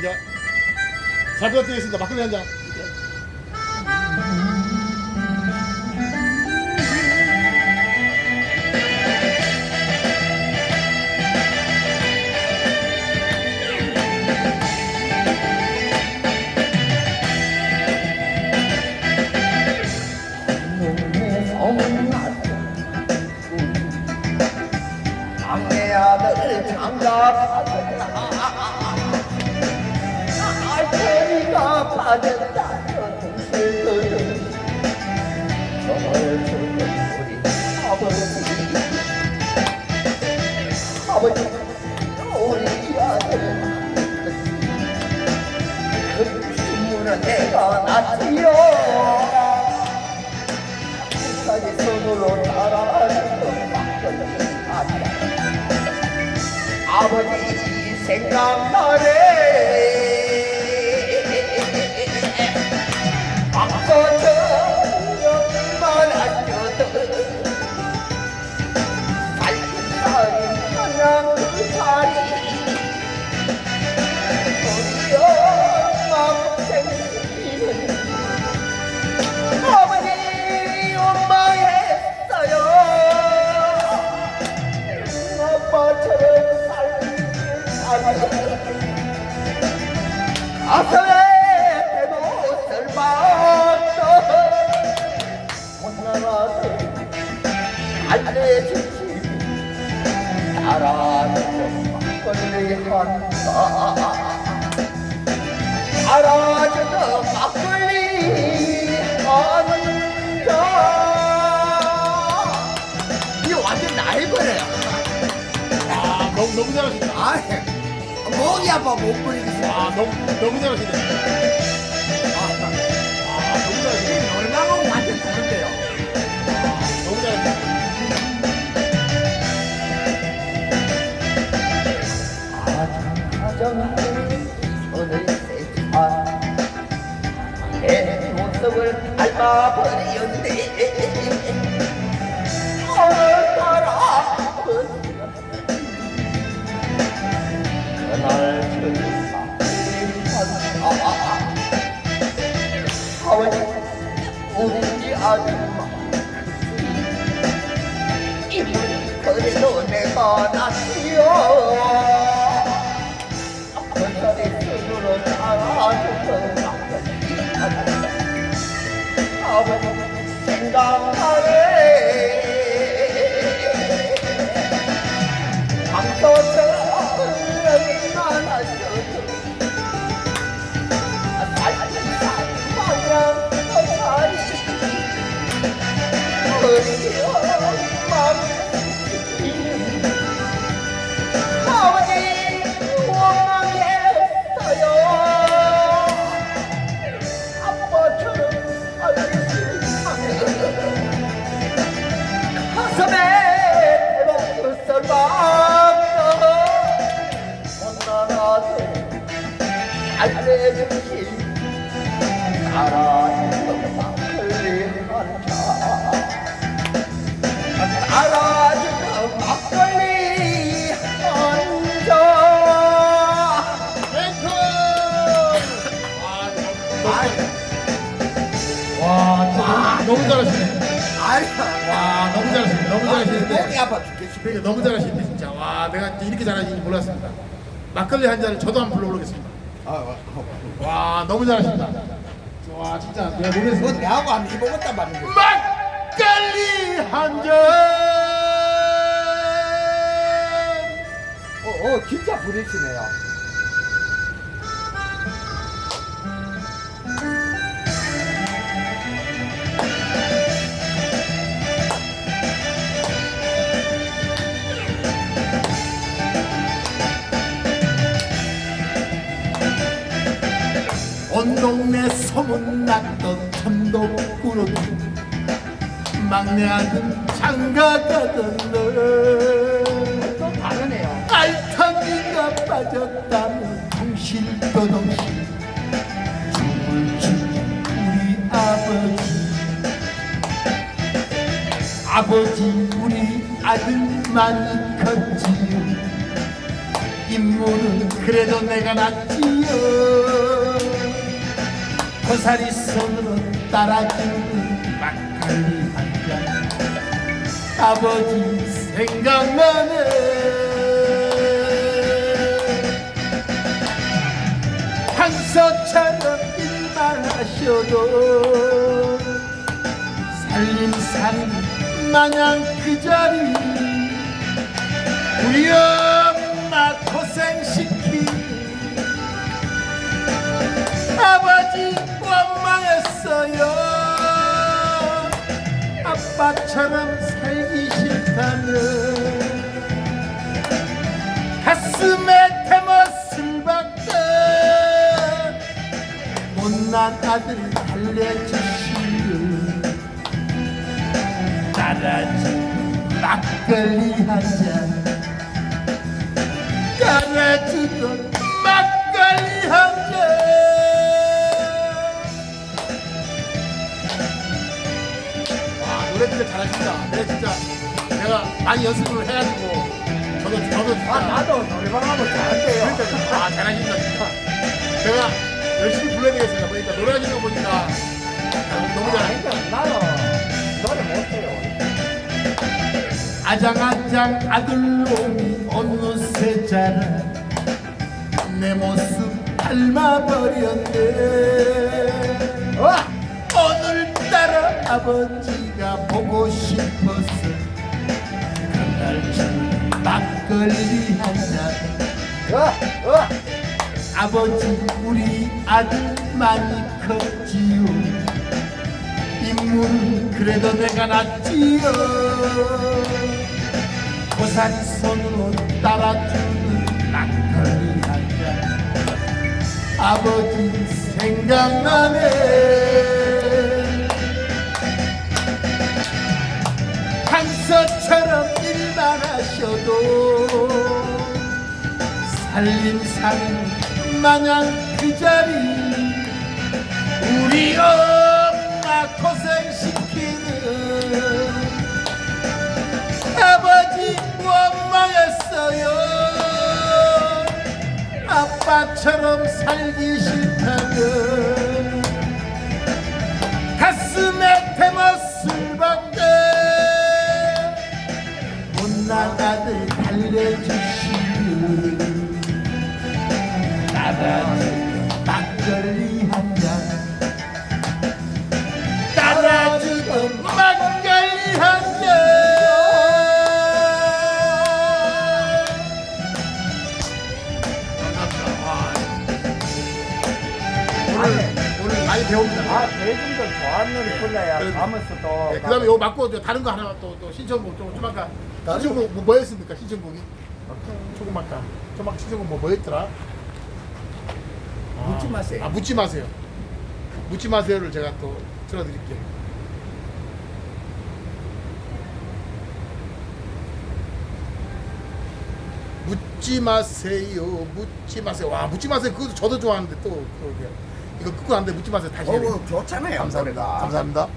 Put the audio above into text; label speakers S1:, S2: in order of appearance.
S1: 이제 잘 부탁드리겠습니다. 막걸리 한 잔.
S2: 아버지 생각나네 한다 이 완전 나의 거래요
S1: 아, 너무, 너무
S2: 부리겠어
S1: 아, 잘하시네. 아, 너무 잘하시네.
S2: 가 막걸리 한잔
S1: 그러니까 너무 잘하시는데, 진짜. 와, 내가 이렇게 잘하시는지 몰랐습니다. 막걸리 한 잔을 저도 한번 불러보겠습니다.
S2: 아,
S1: 와, 너무 잘하신다. 와, 진짜. 내가
S2: 그건
S1: 노래에서.
S2: 내하고 안 해먹었단 말인데
S1: 막걸리 한 잔!
S2: 어, 어 진짜 부리시네요
S1: 소문났던 천덕구로도 막내 아들 장가가던
S2: 날또 다르네요.
S1: 알타기가 빠졌다면 덩실도 덩실. 춤을 추는 우리 아버지. 아버지 우리 아들 많이 컸지요. 인물은 그래도 내가 낫지 하지요 고사리 손으로 따라주는 막걸리 한잔. 아버지 생각나네. 황소처럼 일만 하셔도 살림살이 마냥 그 자리. 우리 엄마 고생시 원망했어요. 아빠처럼 살기 싫다면 가슴에 대못을 박던 못난 아들 달래주시는 따라주던 막걸리 한잔. 따라주던 잘하신다 내가 진짜. 내가 많이 연습을 해가지고 저도 저도 진짜.
S2: 아 나도 노래방 하면 잘한대요.
S1: 그러니까 아 잘하신다 진짜. 제가 열심히 불러야 되겠습니다. 보니까 노래하시는 거 보니까 아, 너무 잘하신다
S2: 그러니까 나는 노래 못해요.
S1: 아장아장 아들놈이 어느새 자라 내 모습 닮아버렸네.
S2: 와!
S1: 아버지가 보고 싶어서 그날 준 막걸리 한잔! 아버지 우리 아들 많이 컸지요. 인물은 그래도 내가 낫지요. 고사리 손으로 따라주는 막걸리 한잔. 아버지 생각나네 하셔도 살림살이 마냥 그 자리. 우리 엄마 고생시키는 아버지 원망했어요. 아빠처럼 살기 싫다면 아,
S2: 대중들 좋아하는 노래 불러야
S1: 그래도-
S2: 가면서도
S1: 네, 그다음에 이거 맞고 저 다른 거 하나 또, 또 신청곡 좀, 좀 아까 신청곡 뭐, 뭐였습니까 신청곡이? 조금 아까 좀 아까 신청곡 뭐 뭐였더라?
S2: 묻지 마세요.
S1: 아 묻지 마세요. 묻지 마세요를 제가 또 틀어드릴게요. 묻지 마세요, 묻지 마세요. 와, 묻지 마세요. 그것도 저도 좋아하는데 또, 또 이게 이거 끊고 안돼 묻지 마세요. 다시.
S2: 어,
S1: 해야 돼요.
S2: 뭐 좋잖아요.
S1: 감사합니다. 감사합니다.